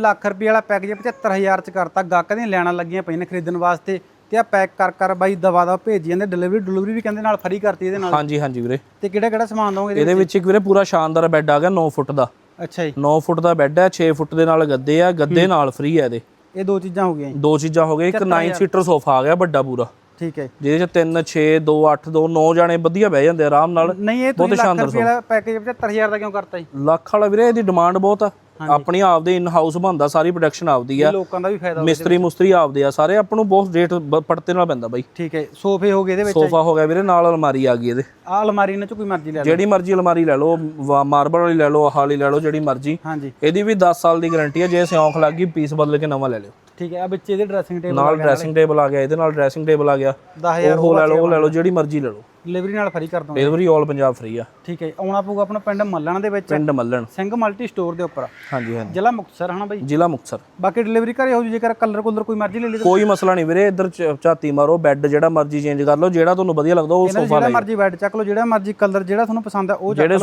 ਲੱਖ ਰੁਪਏ ਵਾਲਾ ਪੈਕੇਜ 75000 ਚ ਕਰਤਾ। ਗਾਹਕਾਂ ਦੀਆਂ ਲੈਣਾ ਲੱਗੀਆਂ ਪਈਆਂ ਨੇ ਖਰੀਦਣ ਵਾਸਤੇ ਤੇ ਆ ਪੈਕ ਕਰ ਕਰ ਬਾਈ ਦਵਾ ਦਾ ਭੇਜੀ ਜਾਂਦੇ ਡਿਲੀਵਰੀ ਡਿਲੀਵਰੀ ਵੀ ਕਹਿੰਦੇ ਨਾਲ ਫਰੀ ਕਰਤੀ ਇਹਦੇ ਨਾਲ। ਹਾਂਜੀ ਹਾਂਜੀ ਵੀਰੇ। ਤੇ ਕਿਹੜਾ ਕਿਹੜਾ ਸਮਾਨ ਦੋਗੇ ਇਹਦੇ ਵਿੱਚ? ਇੱਕ ਵੀਰੇ ਪੂਰਾ ਸ਼ਾਨਦਾਰ ਬੈੱਡ ਆ ਗਿਆ 9 ਫੁੱਟ ਦਾ। ਅੱਛਾ ਜੀ। 9 ਫੁੱਟ ਦਾ ਬੈੱਡ ਹੈ 6 ਫੁੱਟ ਦੇ ਨਾਲ ਗੱਦੇ ਆ ਗੱਦੇ ਨਾਲ ਫ੍ਰੀ ਹੈ ਇਹਦੇ। ਇਹ ਦੋ ਚੀਜ਼ਾਂ ਹੋ ਗਈਆਂ ਦੋ ਚੀਜ਼ਾਂ ਹੋ ਗਏ ਇੱਕ 9 ਸੀਟਰ ਸੋਫਾ ਆ ਗਿਆ ਵੱਡਾ ਪੂਰਾ। ਠੀਕ ਹੈ ਜਿਹਦੇ ਚ 3 6 2 8 2 9 ਜਾਣੇ ਵਧੀਆ ਬਹਿ ਜਾਂਦੇ ਆਰਾਮ ਨਾਲ। ਨਹੀਂ ਇਹ ਤੁਸੀਂ ਲੱਖ ਰੁਪਏ ਵਾਲਾ ਪੈਕੇਜ 75000 ਦਾ ਕਿਉਂ ਕਰਤਾ ਜੀ? ਲੱਖ ਵਾਲਾ ਵੀਰੇ ਇਹਦੀ ਡਿਮਾਂਡ ਬਹੁਤ ਆ। ਆਪਣੀ ਆਪਦੇ ਇਨ ਹਾਊਸ ਬਣਦਾ ਸਾਰੀ ਪ੍ਰੋਡਕਸ਼ਨ ਆਪਦੀ ਆ। ਲੋਕਾਂ ਦਾ ਵੀ ਫਾਇਦਾ ਮਿਸਤਰੀ ਮੁਸਤਰੀ ਆਪਦੇ ਆ ਸਾਰੇ ਆਪਾਂ ਨੂੰ ਬਹੁਤ ਰੇਟ ਪੜਤੇ ਨਾਲ ਪੈਂਦਾ ਬਾਈ। ਠੀਕ ਹੈ ਸੋਫੇ ਹੋ ਗਏ ਇਹਦੇ ਵਿੱਚ। ਸੋਫਾ ਹੋ ਗਿਆ ਵੀਰੇ ਨਾਲ ਅਲਮਾਰੀ ਆ ਗਈ ਇਹਦੇ। ਆ ਅਲਮਾਰੀ ਇਹਨਾਂ ਚ ਕੋਈ ਮਰਜ਼ੀ ਲੈ ਲਓ। ਜਿਹੜੀ ਮਰਜ਼ੀ ਅਲਮਾਰੀ ਲੈ ਲਓ ਮਾਰਬਲ ਵਾਲੀ ਲੈ ਲਓ ਆਹ ਵਾਲੀ ਲੈ ਲਓ ਜਿਹੜੀ ਮਰਜ਼ੀ। ਹਾਂਜੀ। ਇਹਦੀ ਵੀ 10 ਸਾਲ ਦੀ ਗਾਰੰਟੀ ਹੈ ਜੇ ਸਿਉਂਖ ਲੱਗ ਗਈ ਪੀਸ ਬਦਲ ਕੇ ਨਵਾਂ ਲੈ ਲਿਓ। ਠੀਕ ਹੈ ਆ ਵਿੱਚ ਇਹਦੇ ਡਰੈਸਿੰਗ ਟੇਬਲ ਨਾਲ ਡਰੈਸਿੰਗ ਟੇਬਲ ਆ ਗਿਆ ਇਹਦੇ ਨਾਲ ਡਰੈਸਿੰਗ ਟੇਬਲ ਆ ਗਿਆ। 10000 ਉਹ ਲੈ ਲਓ ਉਹ ਲੈ ਲਓ ਜਿਹੜੀ ਮਰਜ਼ੀ ਲੈ ਲਓ। ਡਿਲੀਵਰੀ ਨਾਲ ਫਰੀ ਕਰ ਦੋਗੇ? ਡਿਲੀਵਰੀ ਆਲ ਪੰਜਾਬ ਫ੍ਰੀ ਆ। ਠੀਕ ਹੈ ਆਉਣਾ ਪਊਗਾ ਆਪਣਾ ਪਿੰਡ ਮੱਲਣ ਦੇ ਵਿੱਚ। ਪਿੰਡ ਮੱਲਣ। ਸਿੰਘ ਮਲਟੀ ਸਟੋਰ ਦੇ ਉੱਪਰ। ਹਾਂਜੀ ਹਾਂਜੀ। ਜ਼ਿਲ੍ਹਾ ਮੁਕਤਸਰ ਹਨਾ ਬਾਈ? ਜ਼ਿਲ੍ਹਾ ਮੁਕਤਸਰ। ਬਾਕੀ ਡਿਲੀਵਰੀ ਘਰੇ ਹੋ ਜੂ ਜੇਕਰ ਕਲਰ ਕੁਲਰ ਕੋਈ ਮਰਜ਼ੀ ਲੈ ਲਈ ਤਾਂ ਕੋਈ ਮਸਲਾ ਨਹੀਂ ਵੀਰੇ ਇੱਧਰ ਝ- ਝਾਤੀ ਮਾਰੋ ਬੈੱਡ ਜਿਹੜਾ ਮਰਜ਼ੀ ਚੇਂਜ ਕਰ ਲਓ ਜਿਹੜਾ ਤੁਹਾਨੂੰ ਵਧੀਆ ਲੱਗਦਾ ਉਹ ਸੋਫਾ ਜਿਹੜਾ ਮਰਜ਼ੀ ਬੈੱਡ ਚੱਕ ਲਓ ਜਿਹੜਾ ਮਰਜ਼ੀ ਕਲਰ ਜਿਹੜਾ ਤੁਹਾਨੂੰ ਪਸੰਦ ਆ ਉਹ ਚੱਕ ਜਿਹੜੇ